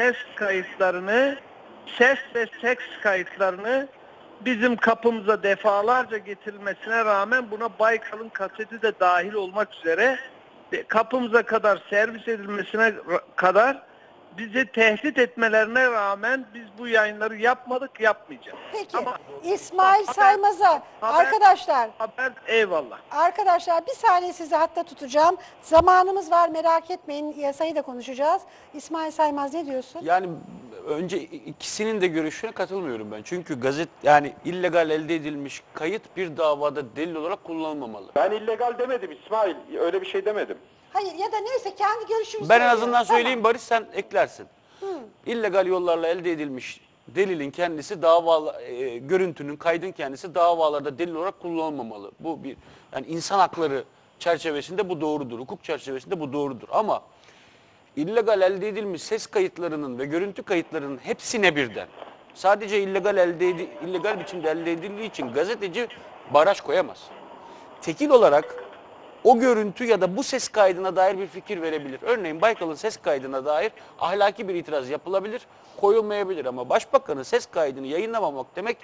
ses kayıtlarını, ses ve seks kayıtlarını bizim kapımıza defalarca getirilmesine rağmen buna Baykal'ın kaseti de dahil olmak üzere e, kapımıza kadar servis edilmesine kadar bizi tehdit etmelerine rağmen biz bu yayınları yapmadık, yapmayacağız. Peki Ama İsmail haber- Saymaz'a haber- arkadaşlar haber eyvallah. Arkadaşlar bir saniye sizi hatta tutacağım. Zamanımız var merak etmeyin. Yasayı da konuşacağız. İsmail Saymaz ne diyorsun? Yani önce ikisinin de görüşüne katılmıyorum ben. Çünkü gazet yani illegal elde edilmiş kayıt bir davada delil olarak kullanılmamalı. Ben illegal demedim İsmail. Öyle bir şey demedim. Hayır ya da neyse kendi görüşünüzü Ben en azından söyleyeyim. Barış sen eklersin. İllegal yollarla elde edilmiş delilin kendisi dava e, görüntünün kaydın kendisi davalarda delil olarak kullanılmamalı. Bu bir yani insan hakları çerçevesinde bu doğrudur. Hukuk çerçevesinde bu doğrudur. Ama illegal elde edilmiş ses kayıtlarının ve görüntü kayıtlarının hepsine birden sadece illegal elde edi- illegal biçimde elde edildiği için gazeteci baraj koyamaz. Tekil olarak o görüntü ya da bu ses kaydına dair bir fikir verebilir. Örneğin Baykal'ın ses kaydına dair ahlaki bir itiraz yapılabilir, koyulmayabilir ama başbakanın ses kaydını yayınlamamak demek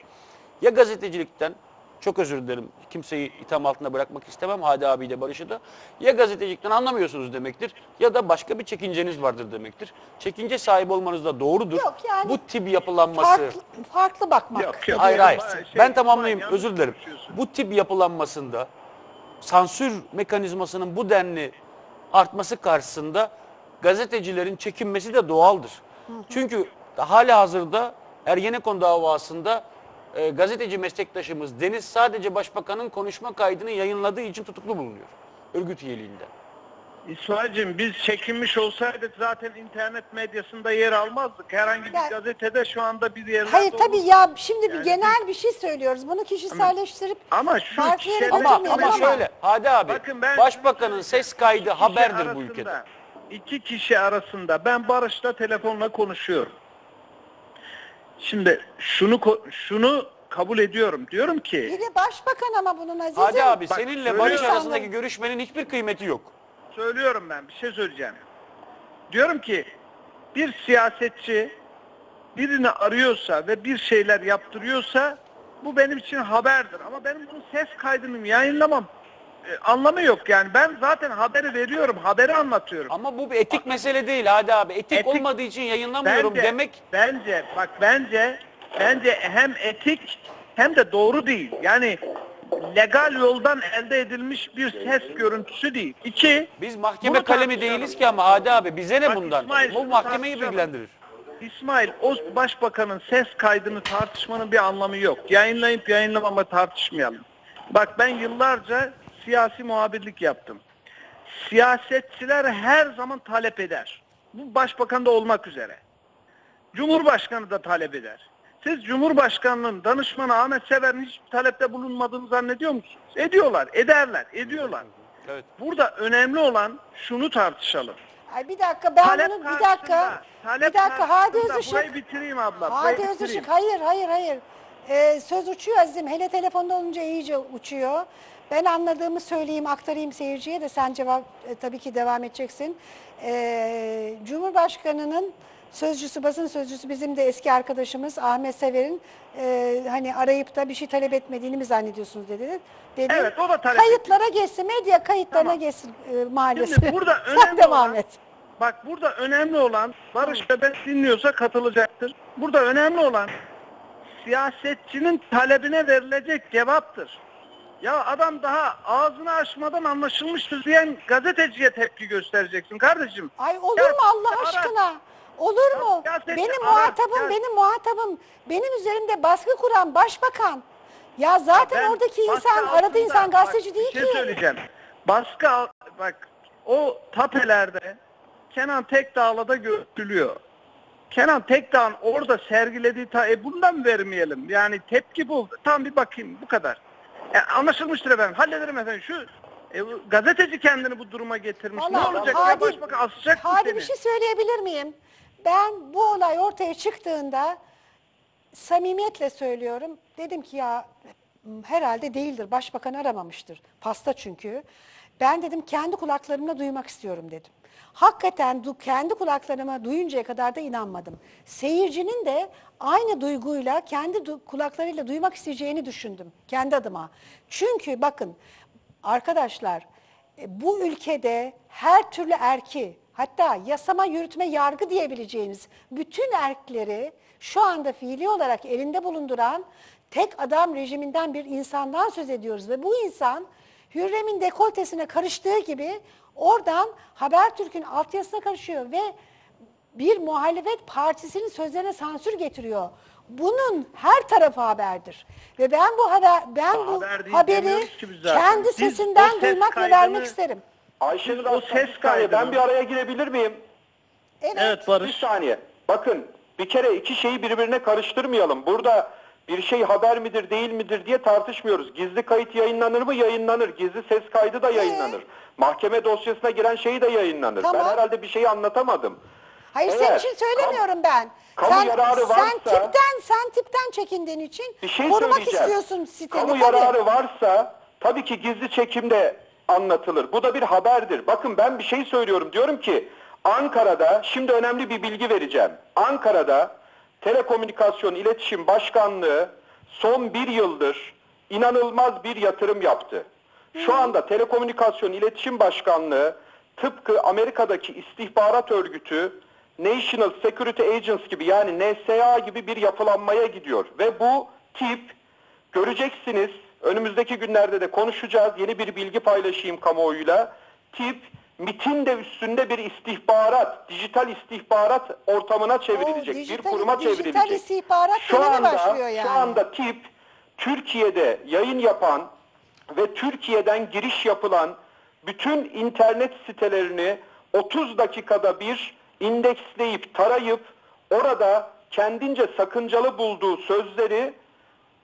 ya gazetecilikten çok özür dilerim kimseyi itham altında bırakmak istemem Hadi abi de Barış'ı da ya gazetecilikten anlamıyorsunuz demektir ya da başka bir çekinceniz vardır demektir. Çekince sahibi olmanız da doğrudur. Yok yani bu tip yapılanması Farklı, farklı bakmak. Yok, yok. Hayır hayır. şey- ben tamamlayayım. Özür dilerim. Bu tip yapılanmasında sansür mekanizmasının bu denli artması karşısında gazetecilerin çekinmesi de doğaldır. Çünkü hali hazırda Ergenekon davasında e, gazeteci meslektaşımız Deniz sadece başbakanın konuşma kaydını yayınladığı için tutuklu bulunuyor. Örgüt üyeliğinden. İsmail'cim biz çekinmiş olsaydık zaten internet medyasında yer almazdık. Herhangi bir gazetede şu anda bir yerlerde Hayır tabii ya şimdi bir Yani genel bir şey söylüyoruz. Bunu kişiselleştirip Ama şu farklı yere kişiler- Ama, ama ama. şöyle Hadi abi Bakın ben başbakanın ses kaydı İki kişi haberdir bu arasında- ülkede. İki kişi arasında ben Barış'la telefonla konuşuyorum. Şimdi şunu ko- şunu kabul ediyorum. Diyorum ki Bir de başbakan ama bunun azizim. Hadi abi Bak, seninle Barış arasındaki görüşmenin hiçbir kıymeti yok. Söylüyorum ben bir şey söyleyeceğim. Diyorum ki bir siyasetçi birini arıyorsa ve bir şeyler yaptırıyorsa bu benim için haberdir. Ama benim bunun ses kaydını yayınlamam e, anlamı yok yani. Ben zaten haberi veriyorum, haberi anlatıyorum. Ama bu bir etik mesele değil hadi abi. Etik, Etik- olmadığı için yayınlamıyorum Bence- demek Bence bak bence bence hem etik hem de doğru değil. Yani legal yoldan elde edilmiş bir ses görüntüsü değil. İki, biz mahkeme bunu kalemi tartışalım. değiliz ki ama hadi abi bize ne Bak bundan? İsmail, bu şunu mahkemeyi tartışalım. bilgilendirir. İsmail o başbakanın ses kaydını tartışmanın bir anlamı yok. Yayınlayıp yayınlamama tartışmayalım. Bak ben yıllarca siyasi muhabirlik yaptım. Siyasetçiler her zaman talep eder. Bu başbakan da olmak üzere. Cumhurbaşkanı da talep eder. Siz Cumhurbaşkanının danışmanı Ahmet Sever'in hiç talepte bulunmadığını zannediyor musunuz? Ediyorlar, ederler, ediyorlar. Evet. Burada önemli olan şunu tartışalım. Ay bir dakika ben Talep bunu bir dakika. talep Bir dakika Hadi Özışık. Burayı bitireyim abla. Hadi Özışık hayır hayır hayır. Ee, söz uçuyor Azizim. Hele telefonda olunca iyice uçuyor. Ben anladığımı söyleyeyim, aktarayım seyirciye de sen cevap e, tabii ki devam edeceksin. Ee, Cumhurbaşkanının sözcüsü, basın sözcüsü bizim de eski arkadaşımız Ahmet Sever'in e, hani arayıp da bir şey talep etmediğini mi zannediyorsunuz dedi. dedi. Evet, o da talep Kayıtlara geçsin, medya kayıtlarına Tamam. geçsin e, maalesef. Şimdi burada Sen önemli devam olan-. Bak burada önemli olan Barış ben dinliyorsa katılacaktır. Burada önemli olan siyasetçinin talebine verilecek cevaptır. Ya adam daha ağzını açmadan anlaşılmıştır diyen gazeteciye tepki göstereceksin kardeşim. Ay olur Ya, mu Allah ara- aşkına? Olur mu? siyasetçi Benim ara- muhatabım, ya- benim muhatabım, benim üzerimde baskı kuran başbakan. Ya zaten Ben oradaki baskı insan, aradığı altında- insan gazeteci bak, değil bir şey ki. söyleyeceğim. Baskı al- bak o tapelerde Kenan Tekdağ'la da görülüyor. Kenan Tekdağ'ın orada sergilediği ta e bundan vermeyelim? Yani tepki bu. Tam bir bakayım bu kadar. E, anlaşılmıştır efendim. Hallederim efendim. Şu e, bu gazeteci kendini bu duruma getirmiş. ne Vallahi olacak Hadi- ya başbakan asacak mı Hadi seni? bir şey söyleyebilir miyim? Ben bu olay ortaya çıktığında samimiyetle söylüyorum. Dedim ki ya herhalde değildir. Başbakan aramamıştır. Pasta çünkü. Ben dedim kendi kulaklarımla duymak istiyorum dedim. Hakikaten du- kendi kulaklarıma duyuncaya kadar da inanmadım. Seyircinin de aynı duyguyla kendi du- kulaklarıyla duymak isteyeceğini düşündüm kendi adıma. Çünkü bakın arkadaşlar e, bu ülkede her türlü erki hatta yasama, yürütme, yargı diyebileceğiniz bütün erkleri şu anda fiili olarak elinde bulunduran tek adam rejiminden bir insandan söz ediyoruz. Ve bu insan Hürrem'in dekoltesine karıştığı gibi oradan Habertürk'ün altyazısına karışıyor ve bir muhalefet partisinin sözlerine sansür getiriyor. Bunun her tarafı haberdir. Ve ben bu haber ben bu Haber haberi kendi Biz sesinden ses duymak ve vermek isterim. Ayşenur o Aslan, ses bir saniye, ben bir araya girebilir miyim? Evet. Evet Bir Barış. saniye. Bakın bir kere iki şeyi birbirine karıştırmayalım. Burada bir şey haber midir değil midir diye tartışmıyoruz. Gizli kayıt yayınlanır mı? Yayınlanır. Gizli ses kaydı da yayınlanır. Mahkeme dosyasına giren şey de yayınlanır. Tamam. Ben herhalde bir şeyi anlatamadım. Hayır senin Evet. için söylemiyorum ben. kamu sen, yararı sen varsa- tipten sen tipten çekindiğin için Bir şey korumak söyleyeceğim. istiyorsun siteni. Kamu tabii. yararı varsa tabii ki gizli çekimde anlatılır. Bu da bir haberdir. Bakın ben bir şey söylüyorum. Diyorum ki Ankara'da şimdi önemli bir bilgi vereceğim. Ankara'da Telekomünikasyon İletişim Başkanlığı son bir yıldır inanılmaz bir yatırım yaptı. Şu anda Telekomünikasyon İletişim Başkanlığı tıpkı Amerika'daki istihbarat örgütü National Security Agency gibi yani NSA gibi bir yapılanmaya gidiyor. Ve bu tip göreceksiniz önümüzdeki günlerde de konuşacağız. Yeni bir bilgi paylaşayım kamuoyuyla. Tip MIT'in de üstünde bir istihbarat, dijital istihbarat ortamına çevrilecek. bir dijital- kuruma dijital çevrilecek. istihbarat şu anda, başlıyor yani. Şu anda tip Türkiye'de yayın yapan ve Türkiye'den giriş yapılan bütün internet sitelerini 30 dakikada bir indeksleyip tarayıp orada kendince sakıncalı bulduğu sözleri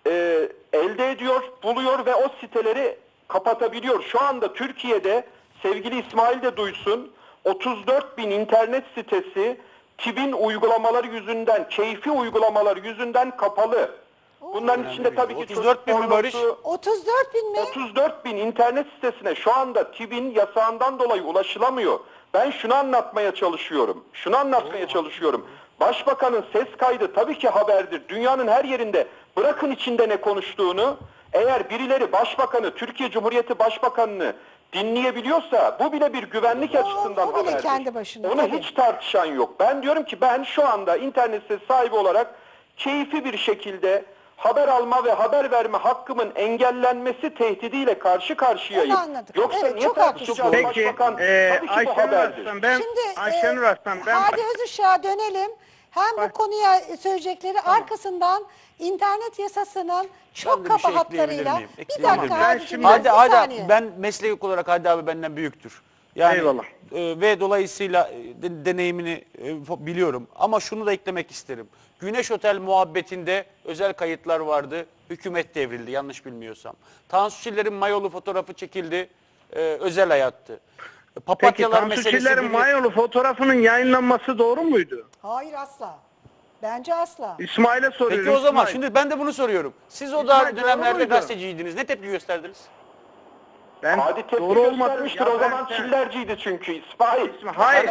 e, elde ediyor, buluyor ve o siteleri kapatabiliyor. Şu anda Türkiye'de sevgili İsmail de duysun 34 bin internet sitesi TİB'in uygulamaları yüzünden, keyfi uygulamalar yüzünden kapalı. Bunların içinde tabii ki 34 bin mi Barış? pornosu, 34 bin mi? 34 bin internet sitesine şu anda TİB'in yasağından dolayı ulaşılamıyor. Ben şunu anlatmaya çalışıyorum. Şunu anlatmaya çalışıyorum. Başbakanın ses kaydı tabii ki haberdir. Dünyanın her yerinde bırakın içinde ne konuştuğunu. Eğer birileri başbakanı, Türkiye Cumhuriyeti Başbakanını dinleyebiliyorsa bu bile bir güvenlik O- açısından o bile haberdir. kendi başına, Onu tabii. hiç tartışan yok. Ben diyorum ki ben şu anda internet sitesi sahibi olarak keyfi bir şekilde haber alma ve haber verme hakkımın engellenmesi tehdidiyle karşı karşıyayım. Onu anladık. Yoksa Evet, niye çok tartışacağız? haklısın. Peki Başbakan e, tabii ki bu Ayşenur haberdir. Arslan ben Şimdi Ayşenur e, Arslan ben Hadi Özışık'a dönelim. Hem bu Bak. konuya söyleyecekleri arkasından internet yasasının çok Ben de bir şey kaba ekleyebilir hatlarıyla miyim? bir Ekleyebilir dakika miyim? Ben şimdi- bir Hadi hadi saniye. ben meslek olarak Hadi abi benden büyüktür. Yani Eyvallah. e, ve dolayısıyla e, de- deneyimini e, fo- biliyorum. Ama şunu da eklemek isterim. Güneş Otel muhabbetinde özel kayıtlar vardı. Hükümet devrildi yanlış bilmiyorsam. Tansu Çiller'in mayolu fotoğrafı çekildi. e, özel hayattı. Peki Papatyalar Tansu meselesi Çiller'in bir- mayolu fotoğrafının yayınlanması doğru muydu? Hayır asla. Bence asla. İsmail'e soruyorum. Peki o zaman İsmail. şimdi ben de bunu soruyorum. Siz o İsmail, dönemlerde gazeteciydiniz. Ne tepki gösterdiniz? ben Hadi tepki doğru göstermiştir Ya o ben- zaman çillerciydi çünkü İsmail. Hayır.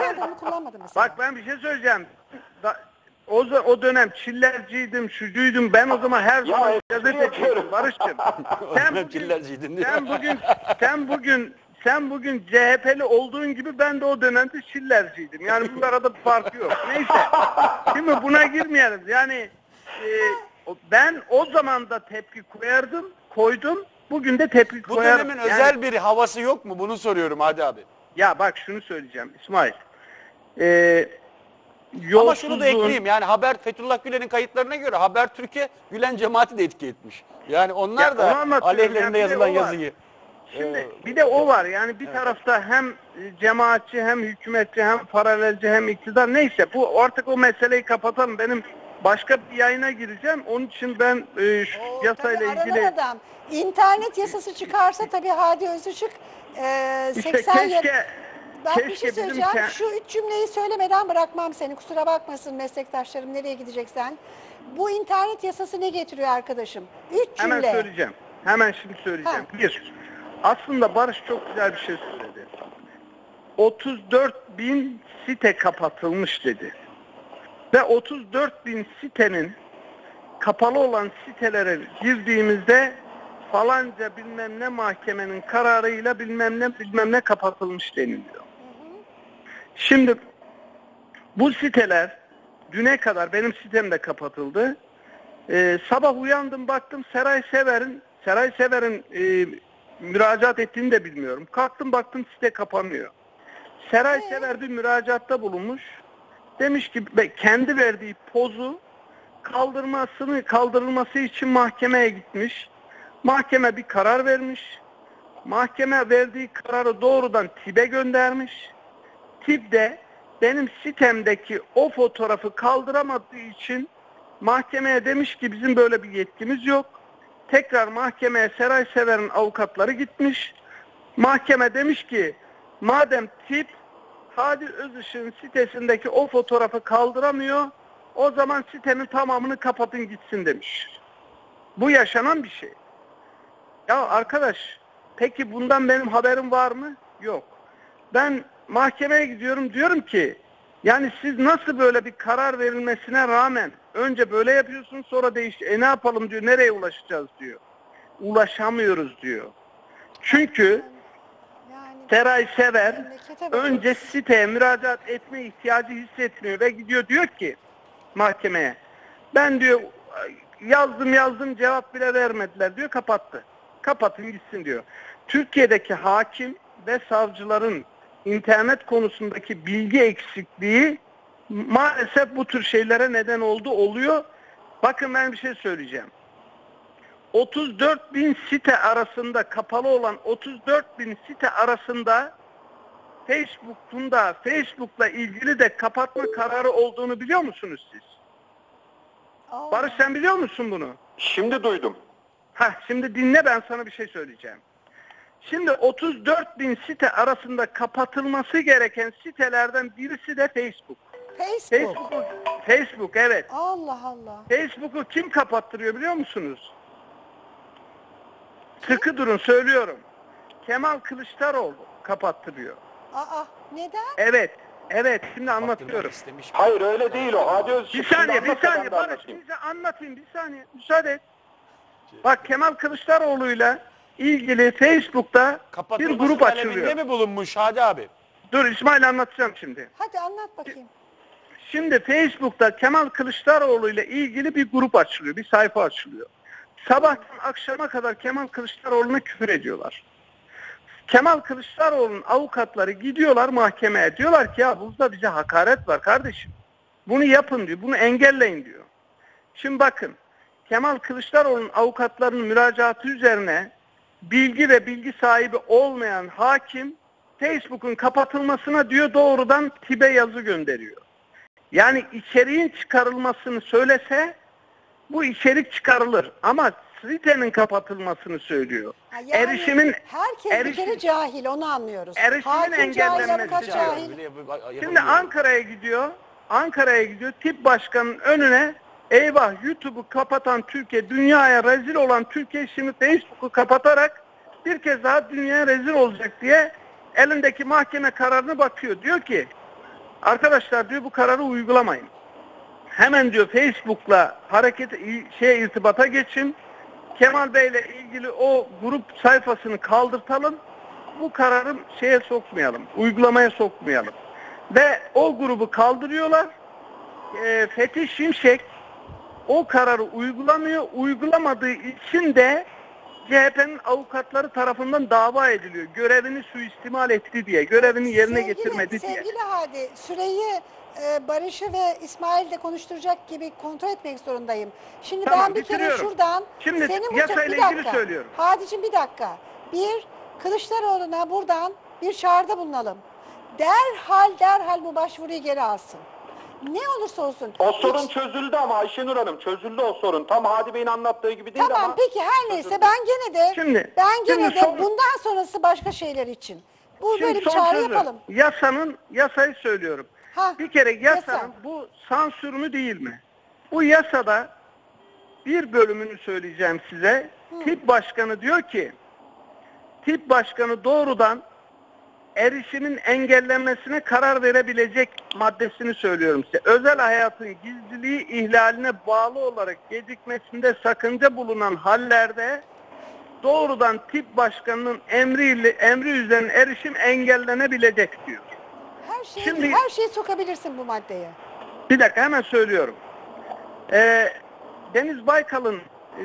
Ben, ben kullanmadım mesela. Bak ben bir şey söyleyeceğim. Da- o, o dönem çillerciydim, şucuydum. Ben o zaman her zaman gazeteciydim. Barış'cığım. Sen bugün, sen bugün, sen bugün, sen bugün CHP'li olduğun gibi ben de o dönemde çillerciydim. Yani bunun arada bir farkı yok. Neyse. Şimdi buna girmeyelim. Yani e, ben o zaman da tepki koyardım, koydum. Bugün de tepki Bu koyarım. dönemin Yani- özel bir havası yok mu? Bunu soruyorum hadi abi. Ya bak şunu söyleyeceğim İsmail. Ee, Ama şunu da yolsuzluğun- ekleyeyim yani haber Fethullah Gülen'in kayıtlarına göre haber Türkiye Gülen cemaati de etki etmiş. Yani onlar Ya onu da anlatıyorum. aleyhlerinde Yani bir de yazılan o var. yazıyı. Şimdi Ee, bir de o var yani bir tarafta hem cemaatçi hem hükümetçi hem paralelci hem iktidar neyse bu artık o meseleyi kapatalım. Benim başka bir yayına gireceğim. Onun için ben e, şu Oo, yasayla tabii ilgili adam. İnternet yasası çıkarsa tabii Hadi Özışık e, işte 80 yıl... keşke Ben bir keşke şey bizim söyleyeceğim. ke- Şu üç cümleyi söylemeden bırakmam seni. Kusura bakmasın meslektaşlarım nereye gideceksen. Bu internet yasası ne getiriyor arkadaşım? Üç cümle. hemen söyleyeceğim. Hemen şimdi söyleyeceğim. Ha. Bir, Aslında Barış çok güzel bir şey söyledi. 34 bin site kapatılmış dedi. Ve 34 bin sitenin kapalı olan sitelere girdiğimizde falanca bilmem ne mahkemenin kararıyla bilmem ne bilmem ne kapatılmış deniliyor. Şimdi bu siteler düne kadar benim sitem de kapatıldı. Ee, sabah uyandım baktım Seray Sever'in Seray Sever'in e, müracaat ettiğini de bilmiyorum. Kalktım baktım site kapanıyor. Seray Sever bir müracaatta bulunmuş. Demiş ki kendi verdiği pozu kaldırmasını kaldırılması için mahkemeye gitmiş. Mahkeme bir karar vermiş. Mahkeme verdiği kararı doğrudan TİB'e göndermiş. TİB de benim sitemdeki o fotoğrafı kaldıramadığı için mahkemeye demiş ki bizim böyle bir yetkimiz yok. Tekrar mahkemeye Seray Sever'in avukatları gitmiş. Mahkeme demiş ki madem tip Hadi Özışık'ın sitesindeki o fotoğrafı kaldıramıyor o zaman sitenin tamamını kapatın gitsin demiş. Bu yaşanan bir şey. Ya arkadaş peki bundan benim haberim var mı? Yok. Ben mahkemeye gidiyorum diyorum ki yani siz nasıl böyle bir karar verilmesine rağmen önce böyle yapıyorsunuz sonra değiş e ne yapalım diyor nereye ulaşacağız diyor. Ulaşamıyoruz diyor. Çünkü Seray Sever önce siteye müracaat etme ihtiyacı hissetmiyor ve gidiyor diyor ki mahkemeye ben diyor yazdım yazdım cevap bile vermediler diyor kapattı. Kapatın gitsin diyor. Türkiye'deki hakim ve savcıların internet konusundaki bilgi eksikliği maalesef bu tür şeylere neden oldu oluyor. Bakın ben bir şey söyleyeceğim. 34 bin site arasında kapalı olan 34 bin site arasında Facebook'un da Facebook'la ilgili de kapatma kararı olduğunu biliyor musunuz siz? Allah. Barış sen biliyor musun bunu? Şimdi duydum. Ha şimdi dinle ben sana bir şey söyleyeceğim. Şimdi 34 bin site arasında kapatılması gereken sitelerden birisi de Facebook. Facebook. Facebook, Facebook evet. Allah Allah. Facebook'u kim kapattırıyor biliyor musunuz? Sıkı durun söylüyorum. Kemal Kılıçdaroğlu kapattırıyor. Aa neden? Evet, evet şimdi anlatıyorum. istemiş. Hayır öyle değil o. Hadi Özışık. Bir saniye, bir saniye Barış, anlatayım. bize anlatayım bir saniye, müsaade et. Bak Kemal Kılıçdaroğlu'yla ilgili Facebook'ta bir Kapatılması grup talebinde açılıyor. mi bulunmuş Hadi abi? Dur İsmail anlatacağım şimdi. Hadi anlat bakayım. Şimdi Facebook'ta Kemal Kılıçdaroğlu ile ilgili bir grup açılıyor, bir sayfa açılıyor. Sabahtan akşama kadar Kemal Kılıçdaroğlu'na küfür ediyorlar. Kemal Kılıçdaroğlu'nun avukatları gidiyorlar mahkemeye. Diyorlar ki ya burada bize hakaret var kardeşim. Bunu yapın diyor, bunu engelleyin diyor. Şimdi bakın, Kemal Kılıçdaroğlu'nun avukatlarının müracaatı üzerine bilgi ve bilgi sahibi olmayan hakim Facebook'un kapatılmasına diyor doğrudan TİB'e yazı gönderiyor. Yani içeriğin çıkarılmasını söylese bu içerik çıkarılır ama sitenin kapatılmasını söylüyor. Yani erişimin herkes bir erişim- kere cahil onu anlıyoruz. erişimin Hakim cahil, engellenmesi diyor. cahil. Şimdi Ankara'ya gidiyor. Ankara'ya gidiyor. Tip başkanının önüne eyvah YouTube'u kapatan Türkiye, dünyaya rezil olan Türkiye şimdi Facebook'u kapatarak bir kez daha dünyaya rezil olacak diye elindeki mahkeme kararını bakıyor. Diyor ki arkadaşlar diyor bu kararı uygulamayın. Hemen diyor Facebook'la hareket şey irtibata geçin. Kemal Bey'le ilgili o grup sayfasını kaldırtalım. Bu kararı şeye sokmayalım, uygulamaya sokmayalım. Ve o grubu kaldırıyorlar. E, Fethi Şimşek o kararı uygulamıyor. Uygulamadığı için de CHP'nin avukatları tarafından dava ediliyor. Görevini suistimal etti diye, görevini yerine Sevgili- getirmedi diye. Sevgili Hadi, süreyi e, Barış'ı ve İsmail de konuşturacak gibi kontrol etmek zorundayım. Şimdi Tamam, ben bir kere şuradan... Şimdi senin yasayla ilgili dakika. söylüyorum. Hadi'cim bir dakika. Bir, Kılıçdaroğlu'na buradan bir çağrıda bulunalım. Derhal derhal bu başvuruyu geri alsın. Ne olursa olsun. O sorun Hiç- çözüldü ama Ayşenur Hanım çözüldü o sorun. Tam Hadi Bey'in anlattığı gibi değil Tamam ama. peki her neyse ben gene de Şimdi- ben gene şimdi de son- bundan sonrası başka şeyler için. Bu Şimdi böyle bir son çağrı sözü. yapalım. Yasanın, yasayı söylüyorum. Ha, bir kere yasanın yasa. bu sansür mü değil mi? Bu yasada bir bölümünü söyleyeceğim size. Tip başkanı diyor ki tip başkanı doğrudan erişimin engellenmesine karar verebilecek maddesini söylüyorum size. Özel hayatın gizliliği ihlaline bağlı olarak gecikmesinde sakınca bulunan hallerde doğrudan tip başkanının emriyle emri üzerine erişim engellenebilecek diyor. Her şeyi, Şimdi- her şeyi sokabilirsin bu maddeye. Bir dakika hemen söylüyorum. Ee, Deniz Baykal'ın e,